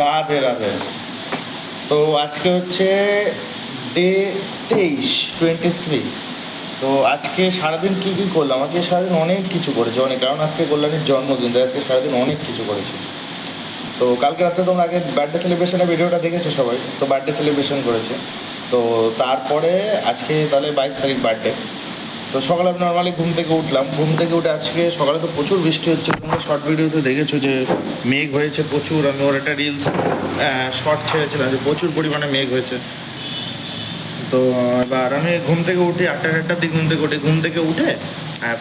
রাধে রাধে। তো আজকে হচ্ছে ডে তেইশ টোয়েন্টি থ্রি তো আজকে সারাদিন কী কী করলাম? আজকে সারাদিন অনেক কিছু করেছে, অনেক। কারণ আজকে কল্যাণীর জন্মদিন, তাই আজকে সারাদিন অনেক কিছু করেছি। তো কালকে রাত্রে তোমরা আগে বার্থডে সেলিব্রেশনের ভিডিওটা দেখেছ সবাই, তো বার্থডে সেলিব্রেশন করেছে। তো তারপরে আজকে তাহলে বাইশ তারিখ বার্থডে তো সকালে আমি নর্মালি ঘুম থেকে উঠলাম। ঘুম থেকে উঠে আজকে সকালে তো প্রচুর বৃষ্টি হচ্ছে। তোমরা শর্ট ভিডিওতে দেখেছ যে মেঘ হয়েছে প্রচুর। আমি ওর একটা রিলস শর্ট ছেড়েছিলাম যে প্রচুর পরিমাণে মেঘ হয়েছে। তো এবার আমি ঘুম থেকে উঠি, আটটা আটটার দিকে ঘুম থেকে উঠি। ঘুম থেকে উঠে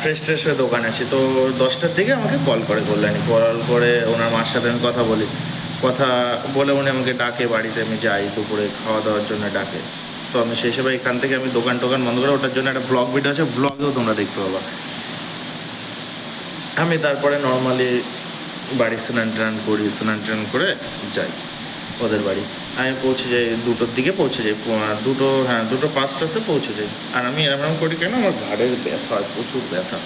ফ্রেশ ট্রেশ হয়ে দোকানে আসি। তো দশটার দিকে আমাকে কল করে কল্যাণী। কল করে ওনার মার সাথে আমি কথা বলি। কথা বলে উনি আমাকে ডাকে বাড়িতে। আমি যাই দুপুরে খাওয়া দাওয়ার জন্য ডাকে। তো আমি সেই হিসেবে এখান থেকে আমি দোকান টোকান বন্ধ করে ওটার জন্য একটা ব্লগ ভিডিও আছে ব্লগেও তোমরা দেখতে পাবা। আমি তারপরে নর্মালি বাড়ি স্নান টান করি, স্নান টান করে যাই ওদের বাড়ি। আমি পৌঁছে যাই, দুটোর দিকে পৌঁছে যাই দুটো হ্যাঁ দুটো পাঁচটাতে পৌঁছে যাই। আর আমি এরম করি কেন? আমার ঘাড়ের ব্যথা হয় প্রচুর ব্যথা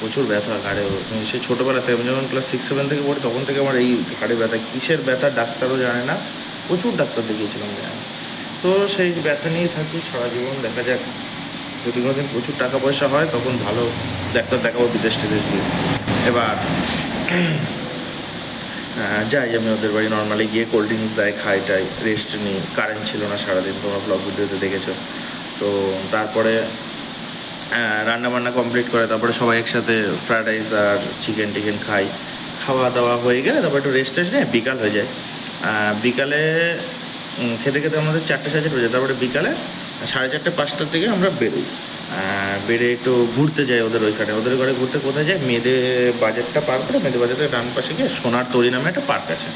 প্রচুর ব্যথা ঘাড়ে। সে ছোটোবেলা থেকে আমি যখন ক্লাস সিক্স সেভেন থেকে পড়ি, তখন থেকে আমার এই ঘাড়ে ব্যথা, কিসের ব্যথা, ডাক্তারও জানে না, প্রচুর ডাক্তার দেখিয়েছিলাম জানি। তো সেই ব্যথা নিয়েই থাকি, সারা জীবন দেখা যাক। যদি কোনোদিন প্রচুর টাকা পয়সা হয়, তখন ভালো ডাক্তার দেখাবো বিদেশ টিদেশ গিয়ে। এবার যাই, আমি ওদের বাড়ি নর্মালি গিয়ে কোল্ড ড্রিঙ্কস দেয়, খাই, টাই রেস্ট নিই। কারেন্ট ছিল না সারাদিন, তোমরা ব্লগ ভিডিওতে দেখেছ। তো তারপরে রান্না বান্না কমপ্লিট করে, তারপরে সবাই একসাথে ফ্রায়েড রাইস আর চিকেন টিকেন খাই। খাওয়া দাওয়া হয়ে গেলে তারপর একটু রেস্ট টেস্ট নিয়ে বিকাল হয়ে যায়। বিকালে খেতে খেতে আমাদের চারটে সাড়ে চারটে যায় তারপরে বিকালে সাড়ে চারটে, পাঁচটার থেকে আমরা বেরোই। বেরিয়ে একটু ঘুরতে যাই ওদের ওইখানে। ওদের ঘরে ঘুরতে কোথায় যায় মেয়েদের বাজারটা পার করে, মেয়েদের বাজারের ডান পাশে গিয়ে সোনার তরি নামে একটা পার্ক আছে।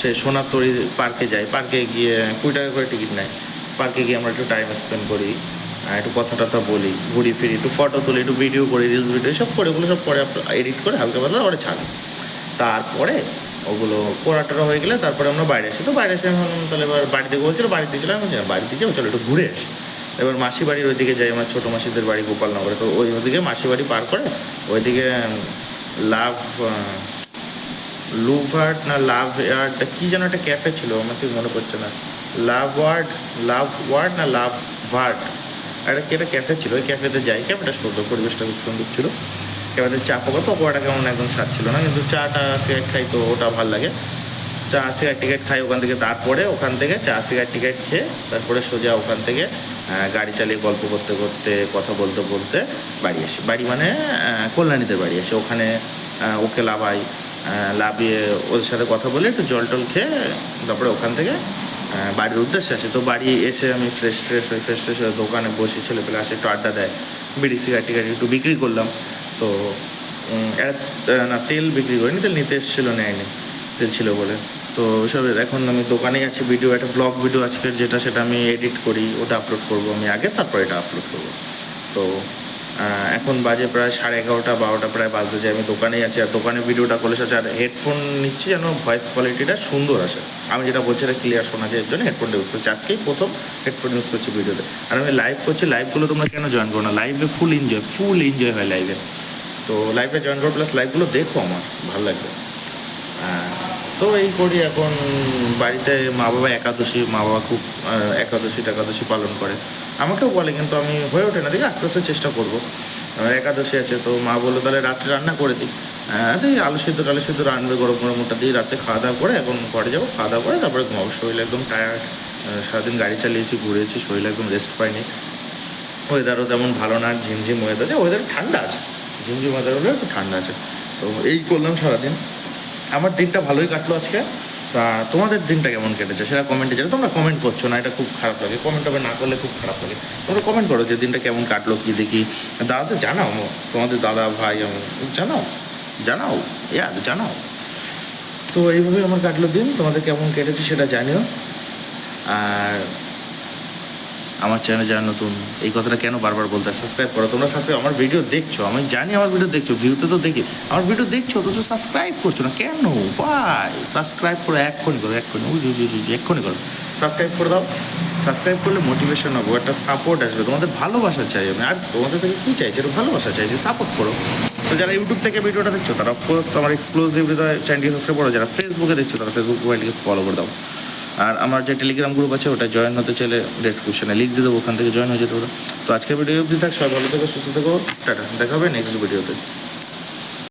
সে সোনার তরি পার্কে যাই। পার্কে গিয়ে কুড়ি টাকা করে টিকিট নেয়। পার্কে গিয়ে আমরা একটু টাইম স্পেন্ড করি একটু কথা টথা বলি, ঘুরি ফিরি, একটু ফটো তুলি, একটু ভিডিও করি রিলস ভিডিও সব করে। ওগুলো সব পরে এডিট করে হালকা পাতলা পরে ছাড়ি। তারপরে ওগুলো কোরাটোরা হয়ে গেলে তারপরে আমরা বাইরে আসি। তো বাইরে এসে ভাবলাম তাহলে এবার বাড়িতে বলছিল বাড়িতে ছিল আমি বলছি, "না, বাড়িতে যাও চলো একটু ঘুরে আসি। এবার মাসি বাড়ির ওইদিকে যাই আমার ছোটো মাসিদের বাড়ি গোপালনগরে। তো ওই ওদিকে মাসি বাড়ি পার করে ওইদিকে লাভ লুভার্ট না লাভ ইয়ার্ড কী যেন একটা ক্যাফে ছিল আমার ঠিক মনে পড়ছে না। লাভ ওয়ার্ড লাভ ওয়ার্ড না লাভ ভার্ড একটা কি একটা ক্যাফে ছিল ওই ক্যাফেতে যাই। ক্যাফেটা সুন্দর পরিবেশটা খুব সুন্দর ছিল। ক্যাফেতে চা পকোড়া পকোড়াটা কেমন একদম স্বাদ ছিল না কিন্তু চাটা সিগারেট খাই তো ওটা ভালো লাগে। চা সিগারেট টিকিট খাই ওখান থেকে তারপরে ওখান থেকে চা সিগারেট টিকিট খেয়ে তারপরে সোজা ওখান থেকে গাড়ি চালিয়ে গল্প করতে করতে কথা বলতে বলতে বাড়ি আসি। বাড়ি মানে আহ, কল্যাণীদের বাড়ি আসি। ওখানে ওকে লাভাই লাভিয়ে ওদের সাথে কথা বলে একটু জল টল খেয়ে তারপরে ওখান থেকে বাড়ির উদ্দেশ্যে আসি। তো বাড়ি এসে আমি ফ্রেশ ফ্রেশ হই ফ্রেশ ফ্রেশ হয়ে দোকানে বসি ছেলে পেলে আসে একটু আড্ডা দেয় বিড়ি সিগারেট টিগারেট একটু বিক্রি করলাম। তো না, তেল বিক্রি করিনি, তেল নিতে এসেছিল, নেয়নি, তেল ছিল বলে। তো সব এখন আমি দোকানেই আছি ভিডিও একটা ব্লগ ভিডিও আজকের যেটা, সেটা আমি এডিট করি, ওটা আপলোড করব আমি আগে, তারপর এটা আপলোড করব। তো এখন বাজে প্রায় সাড়ে এগারোটা, বারোটা প্রায় বাজতে যায়, আমি দোকানেই আছি, আর দোকানে ভিডিওটা করলে সাথে আর হেডফোন নিচ্ছি যেন ভয়েস কোয়ালিটিটা সুন্দর আসে। আমি যেটা বলছি, এটা ক্লিয়ার শোনা যায়, এর জন্য হেডফোনটা ইউজ করছি। আজকেই প্রথম হেডফোন ইউজ করছি ভিডিওতে আর আমি লাইভ করছি লাইভগুলো তোমরা কেন জয়েন করো না? লাইভে ফুল এনজয় ফুল এনজয় হয় লাইভে তো লাইভে জয়েন করো প্লাস লাইভগুলো দেখো আমার, ভালো লাগবে। তো এই করি এখন, বাড়িতে মা বাবা একাদশী মা বাবা খুব একাদশী একাদশী পালন করে। আমাকেও বলে, কিন্তু আমি হয়ে ওঠে না, দেখি আস্তে আস্তে চেষ্টা করব। একাদশী আছে, তো মা বলল, তাহলে রাত্রে রান্না করে দিই। তাই আলু সিদ্ধ, টালু সিদ্ধ রান্নবে, গরম গরম ওটা দিয়ে রাত্রে খাওয়া দাওয়া করে এখন ঘরে যাব, খাওয়া দাওয়া করে তারপরে ঘুমাবো। শরীর একদম টায়ার্ড সারাদিন গাড়ি চালিয়েছি, ঘুরেছি, শরীর একদম রেস্ট পাইনি। ওয়েদারও তেমন ভালো না, ঝিমঝিম ওয়েদার আছে ওয়েদার ঠান্ডা আছে। ঝিমঝিম ওয়েদার হলেও একটু ঠান্ডা আছে। তো এই করলাম সারাদিন। আমার দিনটা ভালোই কাটলো আজকে। তা তোমাদের দিনটা কেমন কেটেছে? সেটা কমেন্টে জানো তোমরা কমেন্ট করছ না, এটা খুব খারাপ লাগে। কমেন্ট হবে, না করলে খুব খারাপ লাগে। তোমরা কমেন্ট করো যে দিনটা কেমন কাটলো, কী দেখি। দাদাদের জানাও। তোমাদের দাদা, ভাই আমার জানাও। জানাও। ইয়ার জানাও। তো এইভাবে আমার কাটলো দিন। তোমাদের কেমন কেটেছে সেটা জানিও। আর আমার চ্যানেলে যারা নতুন, এই কথাটা কেন বারবার বলতে সাবস্ক্রাইব করো। তোমরা সাবস্ক্রাইব আমার ভিডিও দেখছ? আমি জানি আমার ভিডিও দেখছ ভিউতে তো দেখি। আমার ভিডিও দেখছ, অথচ সাবস্ক্রাইব করছ না। কেন? ভাই সাবস্ক্রাইব করো, এক্ষুনি করো, এক্ষুনি। এক্ষুনি করো। সাবস্ক্রাইব করে দাও। সাবস্ক্রাইব করলে মোটিভেশন হব, একটা সাপোর্ট আসবে। তোমাদের ভালোবাসা চাই আমি। আর তোমাদের থেকে কী চাইছি? একটু ভালোবাসা চাইছি সাপোর্ট করো। তো যারা ইউটিউব থেকে ভিডিওটা দেখছ, তারা অফকোর্স আমার এক্সক্লুসিভ চ্যানেলটি সাবস্ক্রাইব করো। যারা ফেসবুকে দেখছ, তারা ফেসবুক প্রোফাইলটিকে ফলো করে দাও। আর আমার যে টেলিগ্রাম গ্রুপ আছে, ওটা জয়েন হতে চাইলে ডেসক্রিপশনে লিখ দিয়ে দেবো, ওখান থেকে জয়েন হয়ে যেতে পারো। তো আজকের ভিডিও অবধি থাক, সবাই ভালো থেকো, সুস্থ থেকো, টাটা, দেখা হবে নেক্সট ভিডিওতে